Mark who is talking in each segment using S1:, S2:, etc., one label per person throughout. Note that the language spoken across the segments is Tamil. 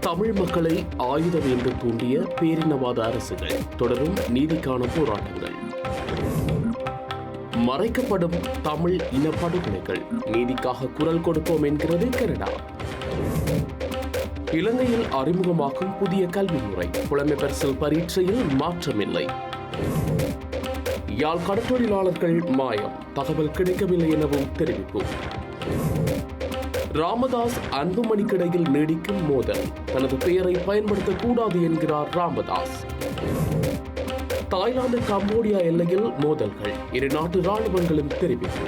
S1: தமிழ் மக்களை ஆயுதம் என்று தூண்டிய பேரினவாத அரசுகள் தொடரும் நீதிக்கான போராட்டங்கள். மறைக்கப்படும் தமிழ் இனப்படுகொலைகள் நீதிக்காக குரல் கொடுப்போம் என்கிறது கனடா. இலங்கையில் அறிமுகமாக்கும் புதிய கல்வி முறை புலமை பரீட்சையில் மாற்றமில்லை. யாழ் கடற்றொழிலாளர்கள் மாயம் தகவல் கிடைக்கவில்லை எனவும் தெரிவிப்பு. ராமதாஸ் அன்புமணிக்கிடையில் நீடிக்கும் மோதல். தனது பெயரை பயன்படுத்தக்கூடாது என்கிறார் ராமதாஸ். தாய்லாந்து கம்போடியா எல்லையில் மோதல்கள். இரு நாட்டு ராணுவங்களும் தெரிவிப்பு.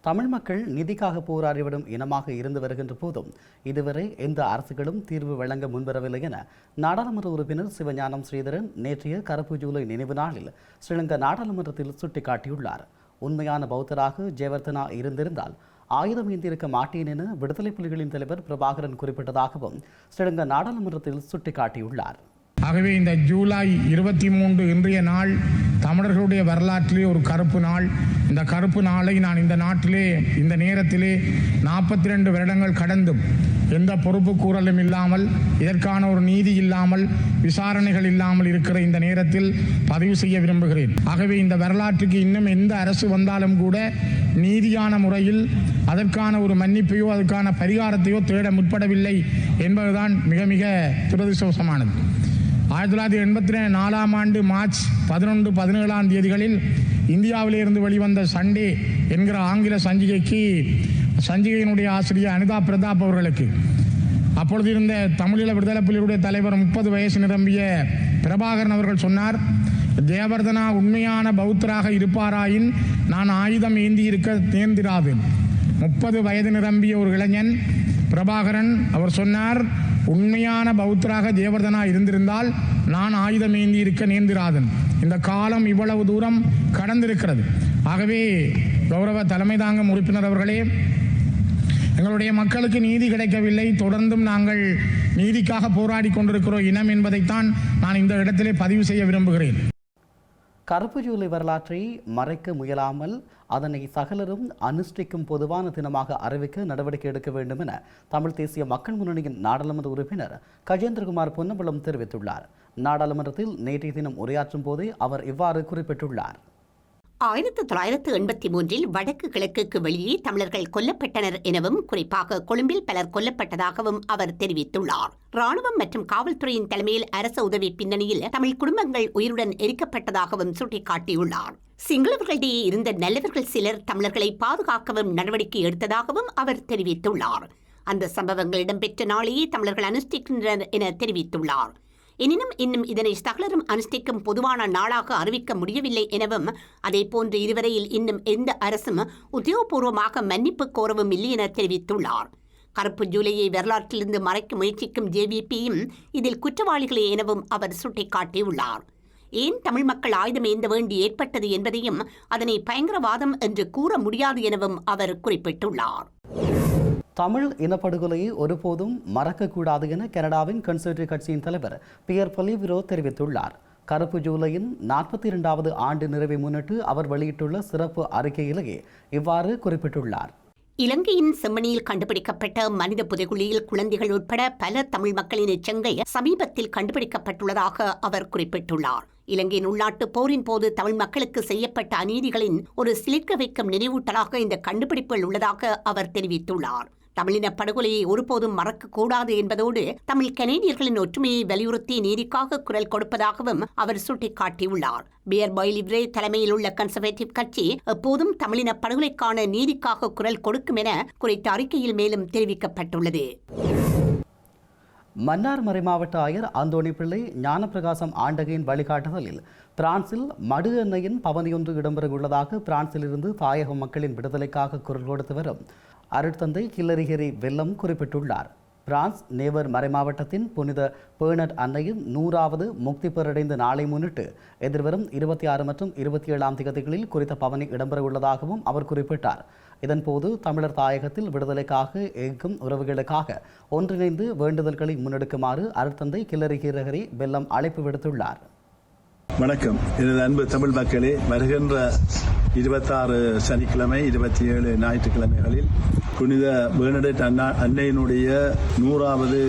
S2: தமிழ் மக்கள் நிதிக்காக போராடிவிடும் இனமாக இருந்து வருகின்ற போதும் இதுவரை எந்த அரசுகளும் தீர்வு வழங்க முன்வரவில்லை என நாடாளுமன்ற உறுப்பினர் சிவஞானம் ஸ்ரீதரன் நேற்றைய கருப்பு ஜூலை நினைவு நாளில் ஸ்ரீலங்கா நாடாளுமன்றத்தில் சுட்டிக்காட்டியுள்ளார். உண்மையான பௌத்தராக ஜெயவர்தனா இருந்திருந்தால் ஆயுதம் ஏந்தியிருக்க மாட்டேன் என விடுதலை புலிகளின் தலைவர் பிரபாகரன் குறிப்பிட்டதாகவும் ஸ்ரீலங்கா நாடாளுமன்றத்தில் சுட்டிக்காட்டியுள்ளார்.
S3: ஆகவே இந்த ஜூலை இருபத்தி மூன்று இன்றைய நாள் தமிழர்களுடைய வரலாற்றிலே ஒரு கருப்பு நாள். இந்த கருப்பு நாளை நான் இந்த நாட்டிலே இந்த நேரத்திலே நாற்பத்தி ரெண்டு வருடங்கள் கடந்தும் எந்த பொறுப்பு கூறலும் இல்லாமல் இதற்கான ஒரு நீதி இல்லாமல் விசாரணைகள் இல்லாமல் இருக்கிற இந்த நேரத்தில் பதிவு செய்ய விரும்புகிறேன். ஆகவே இந்த வரலாற்றுக்கு இன்னும் எந்த அரசு வந்தாலும் கூட நீதியான முறையில் அதற்கான ஒரு மன்னிப்பையோ அதற்கான பரிகாரத்தையோ தேட முற்படவில்லை என்பதுதான் மிக மிக துரதிருஷ்டவசமானது. ஆயிரத்தி தொள்ளாயிரத்தி எண்பத்தி நாலாம் ஆண்டு மார்ச் பதினொன்று பதினேழாம் தேதிகளில் இந்தியாவிலிருந்து வெளிவந்த சண்டே என்கிற ஆங்கில சஞ்சிகைக்கு சஞ்சிகையினுடைய ஆசிரியர் அனிதா பிரதாப் அவர்களுக்கு. அப்பொழுது இருந்த தமிழீழ விடுதலை புலிகளுடைய தலைவர் முப்பது வயசு நிரம்பிய பிரபாகரன் அவர்கள் சொன்னார் தேவர்தனா உண்மையான பௌத்தராக இருப்பாராயின் நான் ஆயுதம் ஏந்தி இருக்க நேர்ந்திராது. முப்பது வயது நிரம்பிய ஒரு இளைஞன் பிரபாகரன் அவர் சொன்னார் உண்மையான பௌத்தராக தேவர்தனா இருந்திருந்தால் நான் ஆயுதம் ஏந்தி இருக்க நேர்ந்திராதன். இந்த காலம் இவ்வளவு தூரம் கடந்திருக்கிறது. ஆகவே கௌரவ தலைமை தாங்கும் உறுப்பினர் அவர்களே எங்களுடைய மக்களுக்கு நீதி கிடைக்கவில்லை. தொடர்ந்தும் நாங்கள் நீதிக்காக போராடி கொண்டிருக்கிறோம். இனம் என்பதைத்தான் நான் இந்த இடத்திலே பதிவு செய்ய விரும்புகிறேன்.
S2: கருப்பு ஜூலை வரலாற்றை மறைக்க முயலாமல் அதனை சகலரும் அனுஷ்டிக்கும் பொதுவான தினமாக அறிவிக்க நடவடிக்கை எடுக்க வேண்டும் என தமிழ் தேசிய மக்கள் முன்னணியின் நாடாளுமன்ற உறுப்பினர் கஜேந்திரகுமார் பொன்னம்பலம் தெரிவித்துள்ளார். நாடாளுமன்றத்தில் நேற்றைய தினம் உரையாற்றும் போதே அவர் இவ்வாறு குறிப்பிட்டுள்ளார்.
S4: ஆயிரத்து தொள்ளாயிரத்து எண்பத்தி மூன்றில் வடக்கு கிழக்குக்கு வெளியே தமிழர்கள் கொல்லப்பட்டனர் எனவும் குறிப்பாக கொழும்பில் பலர் கொல்லப்பட்டதாகவும் அவர் தெரிவித்துள்ளார். ராணுவம் மற்றும் காவல்துறையின் தலைமையில் அரச உதவி பின்னணியில் தமிழ் குடும்பங்கள் உயிருடன் எரிக்கப்பட்டதாகவும் சுட்டிக்காட்டியுள்ளார். சிங்களவர்களிடையே இருந்த நல்லவர்கள் சிலர் தமிழர்களை பாதுகாக்கவும் நடவடிக்கை எடுத்ததாகவும் அவர் தெரிவித்துள்ளார். அந்த சம்பவங்கள் இடம்பெற்ற நாளையே தமிழர்கள் அனுஷ்டிக்கின்றனர் என தெரிவித்துள்ளார். எனினும் இன்னும் இதனை சகலரும் அனுஷ்டிக்கும் பொதுவான நாளாக அறிவிக்க முடியவில்லை எனவும் அதேபோன்று இதுவரையில் இன்னும் எந்த அரசும் உத்தியோகபூர்வமாக மன்னிப்பு கோரவும் இல்லை என தெரிவித்துள்ளார். கருப்பு ஜூலையை வரலாற்றிலிருந்து மறைக்க முயற்சிக்கும் ஜேவிபியும் இதில் குற்றவாளிகளே எனவும் அவர் சுட்டிக்காட்டியுள்ளார். ஏன் தமிழ் மக்கள் ஆயுதம் ஏந்த வேண்டி ஏற்பட்டது என்பதையும் அதனை பயங்கரவாதம் என்று கூற முடியாது எனவும் அவர் குறிப்பிட்டுள்ளார்.
S2: தமிழ் இனப்படுகொலையை ஒருபோதும் மறக்கக்கூடாது என கனடாவின் கன்சர்வேட்டிவ் கட்சியின் தலைவர் பியர் பொலிவிரோ தெரிவித்துள்ளார். கருப்பு ஜூலையின் நாற்பத்தி இரண்டாவது ஆண்டு நிறைவை முன்னிட்டு அவர் வெளியிட்டுள்ள சிறப்பு அறிக்கையிலேயே இவ்வாறு குறிப்பிட்டுள்ளார்.
S4: இலங்கையின் செம்மணியில் கண்டுபிடிக்கப்பட்ட மனித புதைகுழியில் குழந்தைகள் உட்பட பல தமிழ் மக்களின் எச்சங்கள் சமீபத்தில் கண்டுபிடிக்கப்பட்டுள்ளதாக அவர் குறிப்பிட்டுள்ளார். இலங்கையின் உள்நாட்டு போரின் போது தமிழ் மக்களுக்கு செய்யப்பட்ட அநீதிகளின் ஒரு சிலிர்க்க வைக்கும் நினைவூட்டலாக இந்த கண்டுபிடிப்புகள் உள்ளதாக அவர் தெரிவித்துள்ளார். தமிழின படுகொலையை ஒருபோதும் மறக்கக்கூடாது என்பதோடு தமிழ் கனேடியர்களின் ஒற்றுமையை வலியுறுத்தி நீதிக்காக குரல் கொடுப்பதாகவும் அவர் சுட்டிக்காட்டியுள்ளார். பியர் பாய்லிவ்ரே தலைமையில் உள்ள கன்சர்வேட்டிவ் கட்சி எப்போதும் தமிழின படுகொலைக்கான நீதிக்காக குரல் கொடுக்கும் என குறித்த அறிக்கையில் மேலும் தெரிவிக்கப்பட்டுள்ளது.
S2: மன்னார் மறைமாவட்ட ஆயர் அந்தோணி பிள்ளை ஞானப்பிரகாசம் ஆண்டகையின் வழிகாட்டுதலில் பிரான்சில் மடு எண்ணெயின் பவனியொன்று இடம்பெறவுள்ளதாக பிரான்சிலிருந்து தாயக மக்களின் விடுதலைக்காக குரல் கொடுத்து வரும் அருட்தந்தை கில்லரிகிரி வெல்லம் குறிப்பிட்டுள்ளார். பிரான்ஸ் நேவர் மறைமாவட்டத்தின் புனித பேர்னட் அன்னையின் நூறாவது முக்தி பெறடைந்த நாளை முன்னிட்டு எதிர்வரும் இருபத்தி ஆறு மற்றும் இருபத்தி ஏழாம் தேதிகளில் குறித்த பவனி இடம்பெற உள்ளதாகவும் அவர் குறிப்பிட்டார். இதன்போது தமிழர் தாயகத்தில் விடுதலைக்காக ஏற்கும் உறவுகளுக்காக ஒன்றிணைந்து வேண்டுதல்களை முன்னெடுக்குமாறு அருட்தந்தை கில்லரிகிரகரி வெல்லம் அழைப்பு விடுத்துள்ளார்.
S5: வணக்கம். எனது அன்பு தமிழ் மக்களே வருகின்ற இருபத்தாறு சனிக்கிழமை இருபத்தி ஏழு ஞாயிற்றுக்கிழமைகளில் புனித பேர்னடெட் அண்ணா அன்னையினுடைய நூறாவது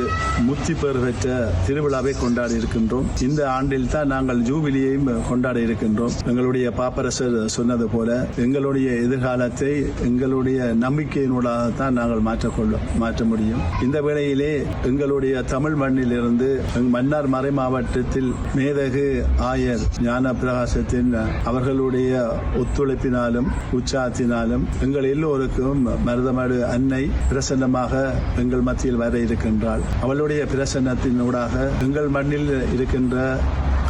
S5: முத்தி பெறு பெற்ற திருவிழாவை கொண்டாடி இருக்கின்றோம். இந்த ஆண்டில் தான் நாங்கள் ஜூபிலியையும் கொண்டாட இருக்கின்றோம். எங்களுடைய பாப்பரசர் சொன்னது போல எங்களுடைய எதிர்காலத்தை எங்களுடைய நம்பிக்கையினூடாக தான் நாங்கள் மாற்றக்கொள்ள மாற்ற முடியும். இந்த வேளையிலே எங்களுடைய தமிழ் மண்ணிலிருந்து எங் மன்னார் மறை மாவட்டத்தில் மேதகு ஆயர் ஞான பிரகாசத்தின் அவர்களுடைய ஒத்துழைப்பினாலும் உற்சாகத்தினாலும் எங்கள் எல்லோருக்கும் மருதமாடு அன்னை பிரசன்னமாக எங்கள் மத்தியில் வர இருக்கின்றாள். அவளுடைய பிரசன்னத்தினூடாக எங்கள் மண்ணில் இருக்கின்ற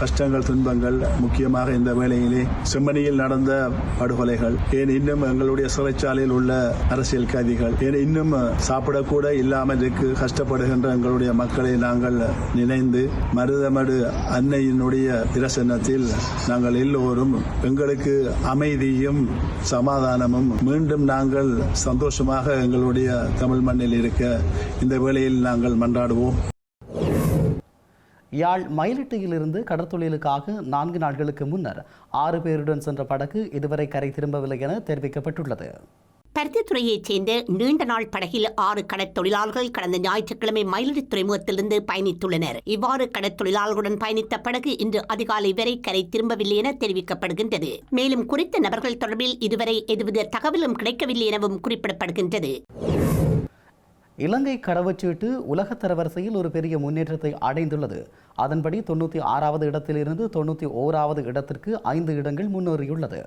S5: கஷ்டங்கள் துன்பங்கள் முக்கியமாக இந்த வேளையிலே செம்மணியில் நடந்த படுகொலைகள் ஏன் இன்னும் எங்களுடைய சிறைச்சாலையில் உள்ள அரசியல் கைதிகள் ஏன் இன்னும் சாப்பிடக்கூட இல்லாமல் இருக்கு கஷ்டப்படுகின்ற எங்களுடைய மக்களை நாங்கள் நினைந்து மருதமடு அன்னையினுடைய பிரசன்னத்தில் நாங்கள் எல்லோரும் எங்களுக்கு அமைதியும் சமாதானமும் மீண்டும் நாங்கள் சந்தோஷமாக எங்களுடைய தமிழ் மண்ணில் இருக்க இந்த வேளையில் நாங்கள் மன்றாடுவோம்.
S2: யாழ் மயிலிட்டியிலிருந்து கடற்தொழிலுக்காக நான்கு நாட்களுக்கு முன்னர் ஆறு பேருடன் சென்ற படகு இதுவரை கரை திரும்பவில்லை என தெரிவிக்கப்பட்டுள்ளது.
S4: பருத்தித்துறையைச் சேர்ந்த நீண்ட நாள் படகில் ஆறு கடற்தொழிலாளர்கள் கடந்த ஞாயிற்றுக்கிழமை மயிலடி துறைமுகத்திலிருந்து பயணித்துள்ளனர். இவ்வாறு கடற்தொழிலாளர்களுடன் பயணித்த படகு இன்று அதிகாலை வரை கரை திரும்பவில்லை என தெரிவிக்கப்படுகின்றது. மேலும் குறித்த நபர்கள் தொடர்பில் இதுவரை எதுவித தகவலும் கிடைக்கவில்லை எனவும் குறிப்பிடப்படுகின்றது.
S2: இலங்கை கடவுச்சீட்டு உலக தரவரிசையில் ஒரு பெரிய முன்னேற்றத்தை அடைந்துள்ளது. அதன்படி தொண்ணூற்றி ஆறாவது இடத்திலிருந்து தொண்ணூற்றி ஓராவது இடத்திற்கு ஐந்து இடங்கள் முன்னேறியுள்ளது.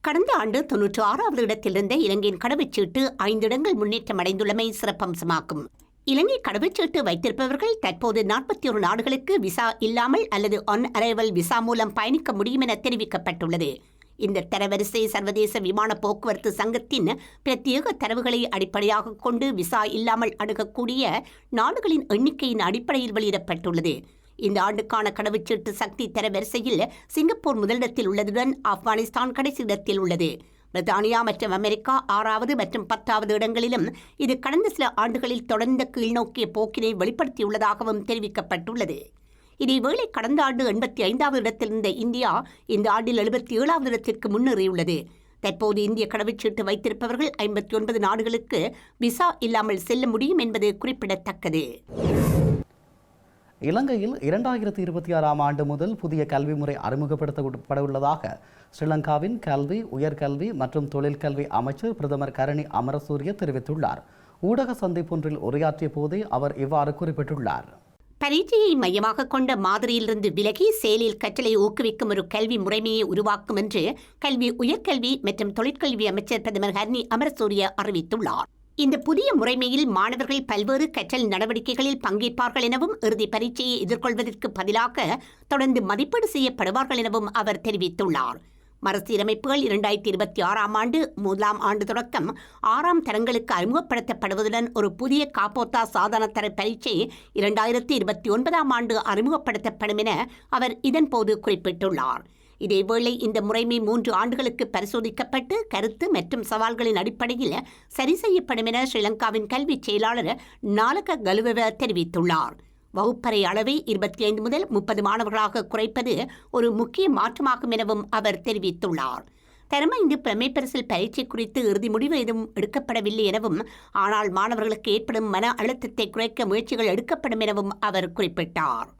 S4: கடந்த ஆண்டு தொன்னூற்றி ஆறாவது இடத்திலிருந்த இலங்கையின் கடவுச்சீட்டு ஐந்து இடங்கள் முன்னேற்றம் அடைந்துள்ளமை சிறப்பம்சமாகும். இலங்கை கடவுச்சீட்டு வைத்திருப்பவர்கள் தற்போது நாற்பத்தி ஒரு நாடுகளுக்கு விசா இல்லாமல் அல்லது ஆன் அரைவல் விசா மூலம் பயணிக்க முடியும் என தெரிவிக்கப்பட்டுள்ளது. இந்த தரவரிசை சர்வதேச விமான போக்குவரத்து சங்கத்தின் பிரத்யேக தரவுகளை அடிப்படையாக கொண்டு விசா இல்லாமல் அணுகக்கூடிய நாடுகளின் எண்ணிக்கையின் அடிப்படையில் வெளியிடப்பட்டுள்ளது. இந்த ஆண்டுக்கான கடவுச்சீட்டு சக்தி தரவரிசையில் சிங்கப்பூர் முதலிடத்தில் உள்ளதுடன் ஆப்கானிஸ்தான் கடைசி இடத்தில் உள்ளது. பிரித்தானியா மற்றும் அமெரிக்கா ஆறாவது மற்றும் பத்தாவது இடங்களிலும் இது கடந்த சில ஆண்டுகளில் தொடர்ந்த கீழ்நோக்கிய போக்கினை வெளிப்படுத்தியுள்ளதாகவும் தெரிவிக்கப்பட்டுள்ளது. இதேவேளை கடந்த ஆண்டு எண்பத்தி ஐந்தாவது இடத்தில் இருந்த இந்தியா இந்த ஆண்டில் எழுபத்தி ஏழாவது இடத்திற்கு முன்னேறியுள்ளது. தற்போது இந்திய கடவுச்சீட்டு வைத்திருப்பவர்கள் ஐம்பத்தி ஒன்பது நாடுகளுக்கு விசா இல்லாமல் செல்ல முடியும் என்பது குறிப்பிடத்தக்கது.
S2: இலங்கையில் இரண்டாயிரத்தி இருபத்தி ஆறாம் ஆண்டு முதல் புதிய கல்வி முறை அறிமுகப்படுத்தப்பட உள்ளதாக ஸ்ரீலங்காவின் கல்வி உயர்கல்வி மற்றும் தொழிற்கல்வி அமைச்சர் பிரதமர் கரணி அமரசூரிய தெரிவித்துள்ளார். ஊடக சந்திப்பொன்றில் உரையாற்றிய போதே அவர் இவ்வாறு குறிப்பிட்டுள்ளார்.
S4: பரீட்சையை மையமாக கொண்ட மாதிரியிலிருந்து விலகி செயலில் கற்றலை ஊக்குவிக்கும் ஒரு கல்வி முறைமையை உருவாக்கும் என்று கல்வி உயர்கல்வி மற்றும் தொழிற்கல்வி அமைச்சர் பிரதமர் ஹர்னி அமரசூரிய அறிவித்துள்ளார். இந்த புதிய முறைமையில் மாணவர்கள் பல்வேறு கற்றல் நடவடிக்கைகளில் பங்கேற்பார்கள் எனவும் இறுதி பரீட்சையை எதிர்கொள்வதற்கு பதிலாக தொடர்ந்து மதிப்பீடு செய்யப்படுவார்கள் எனவும் அவர் தெரிவித்துள்ளார். மறுசீரமைப்புகள் இரண்டாயிரத்தி இருபத்தி ஆறாம் ஆண்டு முதலாம் ஆண்டு தொடக்கம் ஆறாம் தரங்களுக்கு அறிமுகப்படுத்தப்படுவதுடன் ஒரு புதிய காப்போத்தா சாதனத்தர தர பரீட்சை இரண்டாயிரத்தி இருபத்தி ஒன்பதாம் ஆண்டு அறிமுகப்படுத்தப்படும் என அவர் இதன்போது குறிப்பிட்டுள்ளார். இதேவேளை இந்த முறைமை மூன்று ஆண்டுகளுக்கு பரிசோதிக்கப்பட்டு கருத்து மற்றும் சவால்களின் அடிப்படையில் சரி செய்யப்படும் என ஸ்ரீலங்காவின் கல்வி செயலாளர் நாலக கலுவவ தெரிவித்துள்ளார். வகுப்பறை அளவை இருபத்தி ஐந்து முதல் முப்பது மாணவர்களாக குறைப்பது ஒரு முக்கிய மாற்றமாகும் எனவும் அவர் தெரிவித்துள்ளார். தரமைந்து பிரமை பரிசில் பரீட்சை குறித்து இறுதி முடிவு எதுவும் எடுக்கப்படவில்லை எனவும் ஆனால் மாணவர்களுக்கு ஏற்படும் மன அழுத்தத்தை குறைக்க முயற்சிகள் எடுக்கப்படும் எனவும் அவர் குறிப்பிட்டார்.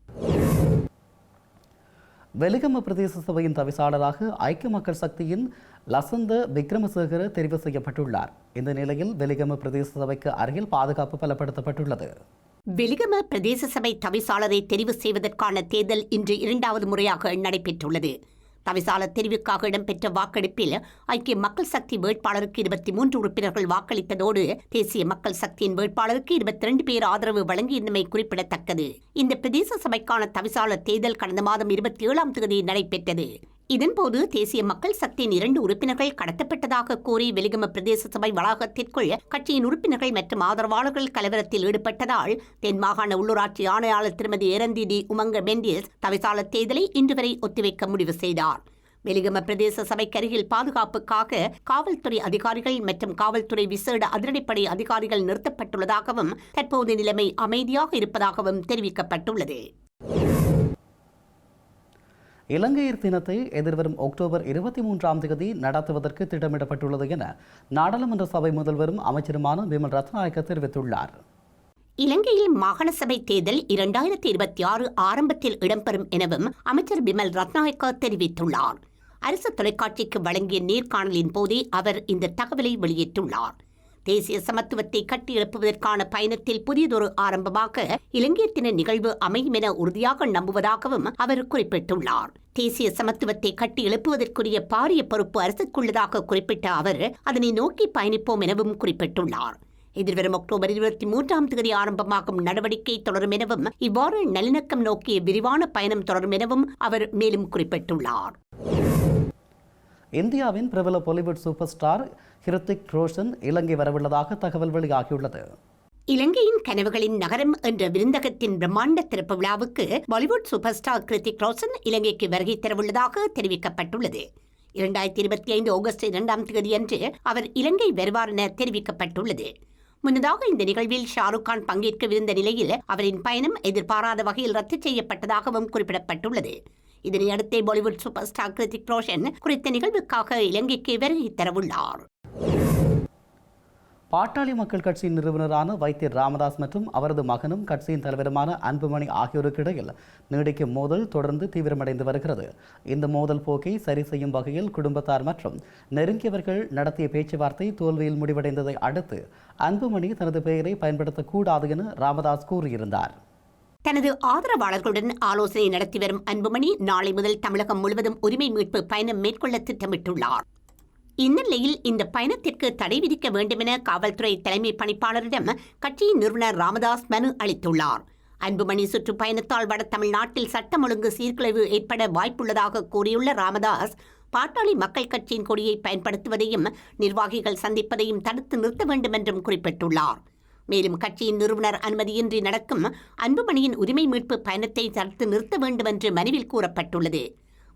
S2: வெலிகம பிரதேச சபையின் தவிசாளராக ஐக்கிய மக்கள் சக்தியின் லசந்த விக்ரமசேகர தெரிவு செய்யப்பட்டுள்ளார். இந்த நிலையில் வெலிகம பிரதேச சபைக்கு அருகில் பாதுகாப்பு பலப்படுத்தப்பட்டுள்ளது.
S4: வெலிகம பிரதேச சபை தவிசாளரை தெரிவு செய்வதற்கான தேர்தல் இன்று இரண்டாவது முறையாக நடைபெற்றுள்ளது. தவிசாளர் தெரிவுக்காக இடம்பெற்ற வாக்கெடுப்பில் ஐக்கிய மக்கள் சக்தி வேட்பாளருக்கு இருபத்தி மூன்று உறுப்பினர்கள் வாக்களித்ததோடு தேசிய மக்கள் சக்தியின் வேட்பாளருக்கு இருபத்தி ரெண்டு பேர் ஆதரவு வழங்கியிருந்தமை குறிப்பிடத்தக்கது. இந்த பிரதேச சபைக்கான தவிசாளர் தேர்தல் கடந்த மாதம் இருபத்தி ஏழாம் தேதி நடைபெற்றது. இதன்போது தேசிய மக்கள் சக்தியின் இரண்டு உறுப்பினர்கள் கடத்தப்பட்டதாக கூறி வெலிகம பிரதேச சபை வளாகத்திற்குள் கட்சியின் உறுப்பினர்கள் மற்றும் ஆதரவாளர்கள் கலவரத்தில் ஈடுபட்டதால் தென் மாகாண உள்ளூராட்சி ஆணையாளர் திருமதி எரந்தி டி உமங்க மெண்டியஸ் தவிசால தேர்தலை இன்று வரை ஒத்திவைக்க முடிவு செய்தார். வெலிகம பிரதேச சபைக்கருகில் பாதுகாப்புக்காக காவல்துறை அதிகாரிகள் மற்றும் காவல்துறை விசேட அதிரடிப்படை அதிகாரிகள் நிறுத்தப்பட்டுள்ளதாகவும் தற்போது நிலைமை அமைதியாக இருப்பதாகவும் தெரிவிக்கப்பட்டுள்ளது.
S2: இலங்கையர் தினத்தை எதிர்வரும் அக்டோபர் இருபத்தி மூன்றாம் தேதி நடத்துவதற்கு திட்டமிடப்பட்டுள்ளது என நாடாளுமன்ற சபை முதல்வரும் அமைச்சருமான விமல் ரத்நாயக்க தெரிவித்துள்ளார்.
S4: இலங்கையில் மாகாண சபை தேர்தல் இரண்டாயிரத்தி இருபத்தி ஆறு ஆரம்பத்தில் இடம்பெறும் எனவும் அமைச்சர் பிமல் ரத்நாயக்கா தெரிவித்துள்ளார். அரசு தொலைக்காட்சிக்கு வழங்கிய நேர்காணலின் போதே அவர் இந்த தகவலை வெளியிட்டுள்ளார். தேசிய சமத்துவத்தை கட்டியெழுப்புவதற்கான பயணத்தில் புதியதொரு ஆரம்பமாக இலங்கையர் தின நிகழ்வு அமையும் என உறுதியாக நம்புவதாகவும் அவர் குறிப்பிட்டுள்ளார். தேசிய சமத்துவத்தை கட்டி எழுப்புவதற்குரிய பாரிய பொறுப்பு அரசுக்குள்ளதாக குறிப்பிட்ட அவர் அதனை நோக்கி பயணிப்போம் எனவும் குறிப்பிட்டுள்ளார். எதிர்வரும் அக்டோபர் இருபத்தி மூன்றாம் தேதி ஆரம்பமாகும் நடவடிக்கை தொடரும் எனவும் இவ்வாறு நல்லிணக்கம் நோக்கிய விரிவான பயணம் தொடரும் எனவும் அவர் மேலும் குறிப்பிட்டுள்ளார்.
S2: இந்தியாவின் பிரபல பாலிவுட் சூப்பர் ஸ்டார் ஹிருத்திக் ரோஷன் இலங்கை வரவுள்ளதாக தகவல் வெளியாகியுள்ளது.
S4: இலங்கையின் கனவுகளின் நகரம் என்ற விருந்தகத்தின் பிரம்மாண்ட திறப்பு விழாவுக்கு பாலிவுட் சூப்பர் ஸ்டார் கிருத்திக் ரோஷன் இலங்கைக்கு வருகை தரவுள்ளதாக தெரிவிக்கப்பட்டுள்ளது. இரண்டாயிரத்தி இருபத்தி ஐந்து ஆகஸ்ட் இரண்டாம் தேதியன்று அவர் இலங்கை வருவார் என தெரிவிக்கப்பட்டுள்ளது. முன்னதாக இந்த நிகழ்வில் ஷாருக் கான் பங்கேற்கவிருந்த நிலையில் அவரின் பயணம் எதிர்பாராத வகையில் ரத்து செய்யப்பட்டதாகவும் குறிப்பிடப்பட்டுள்ளது. இதனையடுத்தே பாலிவுட் சூப்பர் ஸ்டார் கிருத்திக் ரோஷன் குறித்த நிகழ்வுக்காக இலங்கைக்கு வருகை தரவுள்ளார்
S2: பாட்டாளி மக்கள் கட்சியின் நிறுவனரான வைத்தியர் ராமதாஸ் மற்றும் அவரது மகனும் கட்சியின் தலைவருமான அன்புமணி ஆகியோருக்கு இடையில் நீடிக்கும் மோதல் தொடர்ந்து தீவிரமடைந்து வருகிறது. இந்த மோதல் போக்கை சரி செய்யும் வகையில் குடும்பத்தார் மற்றும் நெருங்கியவர்கள் நடத்திய பேச்சுவார்த்தை தோல்வியில் முடிவடைந்ததை அடுத்து அன்புமணி தனது பெயரை பயன்படுத்தக்கூடாது என ராமதாஸ் கூறியிருந்தார்.
S4: தனது ஆதரவாளர்களுடன் ஆலோசனை நடத்தி வரும் அன்புமணி நாளை முதல் தமிழகம் முழுவதும் உரிமை மீட்பு பயணம் மேற்கொள்ள திட்டமிட்டுள்ளார். இந்நிலையில் இந்த பயணத்திற்கு தடை விதிக்க வேண்டுமென காவல்துறை தலைமை பணிப்பாளரிடம் கட்சியின் நிறுவனர் ராமதாஸ் மனு அளித்துள்ளார். அன்புமணி சுற்றுப்பயணத்தால் வட தமிழ்நாட்டில் சட்டம் ஒழுங்கு சீர்குலைவு ஏற்பட வாய்ப்புள்ளதாக கூறியுள்ள ராமதாஸ் பாட்டாளி மக்கள் கட்சியின் கொடியை பயன்படுத்துவதையும் நிர்வாகிகள் சந்திப்பதையும் தடுத்து நிறுத்த வேண்டும் என்றும் குறிப்பிட்டுள்ளார். மேலும் கட்சியின் நிறுவனர் அனுமதியின்றி நடக்கும் அன்புமணியின் உரிமை மீட்பு பயணத்தை தடுத்து நிறுத்த வேண்டும் என்று மனுவில் கூறப்பட்டுள்ளது.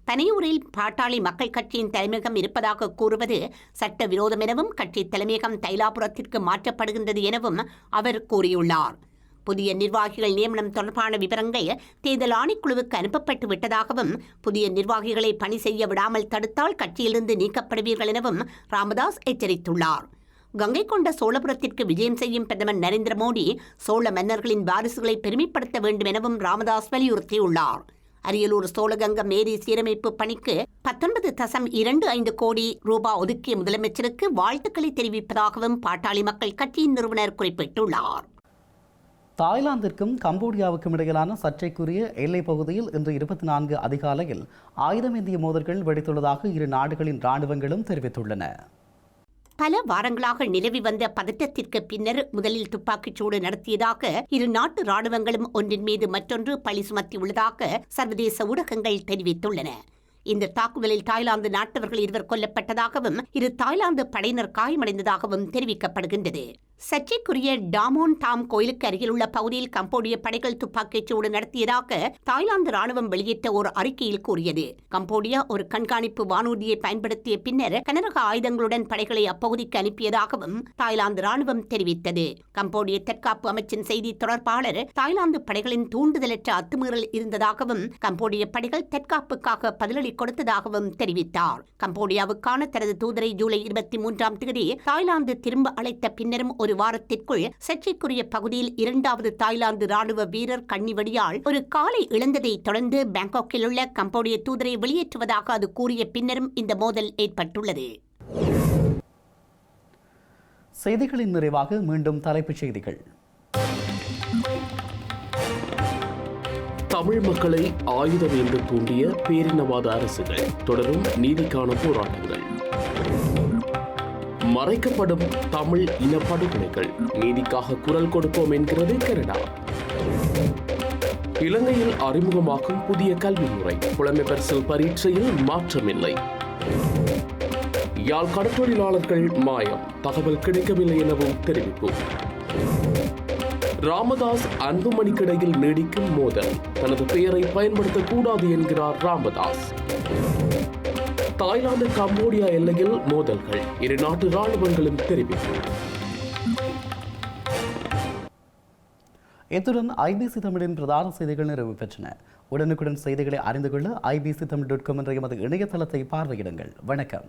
S4: பனையூரில் பாட்டாளி மக்கள் கட்சியின் தலைமையகம் இருப்பதாக கூறுவது சட்டவிரோதம் எனவும் கட்சி தலைமையகம் தைலாபுரத்திற்கு மாற்றப்படுகின்றது எனவும் அவர் கூறியுள்ளார். புதிய நிர்வாகிகள் நியமனம் தொடர்பான விவரங்கள் தேர்தல் ஆணைக்குழுவுக்கு அனுப்பப்பட்டு விட்டதாகவும் புதிய நிர்வாகிகளை பணி செய்ய விடாமல் தடுத்தால் கட்சியிலிருந்து நீக்கப்படுவீர்கள் எனவும் ராமதாஸ் எச்சரித்துள்ளார். கங்கை கொண்ட சோழபுரத்திற்கு விஜயம் செய்யும் பிரதமர் நரேந்திர மோடி சோழ மன்னர்களின் வாரிசுகளை பெருமைப்படுத்த வேண்டும் எனவும் ராமதாஸ் வலியுறுத்தியுள்ளார். அரியலூர் சோழகங்க மேரி சீரமைப்பு பணிக்கு பத்தொன்பது தசம் இரண்டு ஐந்து கோடி ரூபாய் ஒதுக்கிய முதலமைச்சருக்கு வாழ்த்துக்களை தெரிவிப்பதாகவும் பாட்டாளி மக்கள் கட்சியின் நிறுவனர் குறிப்பிட்டுள்ளார்.
S2: தாய்லாந்திற்கும் கம்போடியாவுக்கும் இடையிலான சர்ச்சைக்குரிய எல்லைப் பகுதியில் இன்று இருபத்தி நான்கு அதிகாலையில் ஆயுதமேந்திய மோதல்கள் வெடித்துள்ளதாக இரு நாடுகளின் இராணுவங்களும் தெரிவித்துள்ளன.
S4: பல வாரங்களாக நிலவி வந்த பதட்டத்திற்கு பின்னர் முதலில் துப்பாக்கிச் சூடு நடத்தியதாக இரு நாட்டு ராணுவங்களும் ஒன்றின் மீது மற்றொன்று பழி சுமத்தியுள்ளதாக சர்வதேச ஊடகங்கள் தெரிவித்துள்ளன. இந்த தாக்குதலில் தாய்லாந்து நாட்டவர்கள் இருவர் கொல்லப்பட்டதாகவும் இரு தாய்லாந்து படையினர் காயமடைந்ததாகவும் தெரிவிக்கப்படுகின்றது. சர்ச்சைக்குரிய டாமோன் டாம் கோயிலுக்கு அருகிலுள்ள பகுதியில் கம்போடிய படைகள் துப்பாக்கிச் சூடு நடத்தியதாக தாய்லாந்து ராணுவம் வெளியிட்ட ஒரு அறிக்கையில் கூறியது. கம்போடியா ஒரு கண்காணிப்பு வானூர்தியை பயன்படுத்திய பின்னர் கனரக ஆயுதங்களுடன் படைகளை அப்பகுதிக்கு அனுப்பியதாகவும் தாய்லாந்து ராணுவம் தெரிவித்தது. கம்போடிய தற்காப்பு அமைச்சின் செய்தி தொடர்பாளர் தாய்லாந்து படைகளின் தூண்டுதலற்ற அத்துமீறல் இருந்ததாகவும் கம்போடிய படைகள் தற்காப்புக்காக பதிலளி கொடுத்ததாகவும் தெரிவித்தார். கம்போடியாவுக்கான தனது தூதரை ஜூலை இருபத்தி மூன்றாம் தேதி தாய்லாந்து திரும்ப அழைத்த பின்னரும் ஒரு வாரத்திற்குள் சர்ச்சைக்குரிய பகுதியில் இரண்டாவது தாய்லாந்து ராணுவ வீரர் கண்ணிவடியால் ஒரு காலை இழந்ததை தொடர்ந்து பாங்காக்கில் உள்ள கம்போடிய தூதரை வெளியேற்றுவதாக அது கூறிய பின்னரும் இந்த மோதல் ஏற்பட்டுள்ளது.
S2: செய்திகளின் நிறைவாக மீண்டும் தலைப்புச் செய்திகள்.
S1: தமிழ் மக்களை ஆயுதம் என்று தூண்டிய பேரினவாத அரசுகள் தொடரும் நீதிக்கான போராட்டங்கள். மறைக்கப்படும் தமிழ் இனப்படுகொலைகள். நீதிக்காக குரல் கொடுப்போம் என்கிறது கனடா. இலங்கையில் அறிமுகமாக்கும் புதிய கல்வி முறை. புலமை பரீட்சையில் மாற்றமில்லை. யாழ் கடற்றொழிலாளர்கள் மாயம். தகவல் கிடைக்கவில்லை எனவும் தெரிவிப்பு. ராமதாஸ் அன்புமணிக்கிடையில் நீடிக்கும் மோதல். தனது பெயரை பயன்படுத்தக்கூடாது என்கிறார் ராமதாஸ். தாய்லாந்து கம்போடியா எல்லையில் மோதல்கள். இரு நாட்டு ராணுவங்களும் தெரிவிப்பு
S2: இத்துடன் ஐபிசி தமிழின் பிரதான செய்திகள் நிறைவு பெற்றன. உடனுக்குடன் செய்திகளை அறிந்து கொள்ள ஐபிசி தமிழ் டாட் காம் என்ற எமது இணையதளத்தை பார்வையிடுங்கள். வணக்கம்.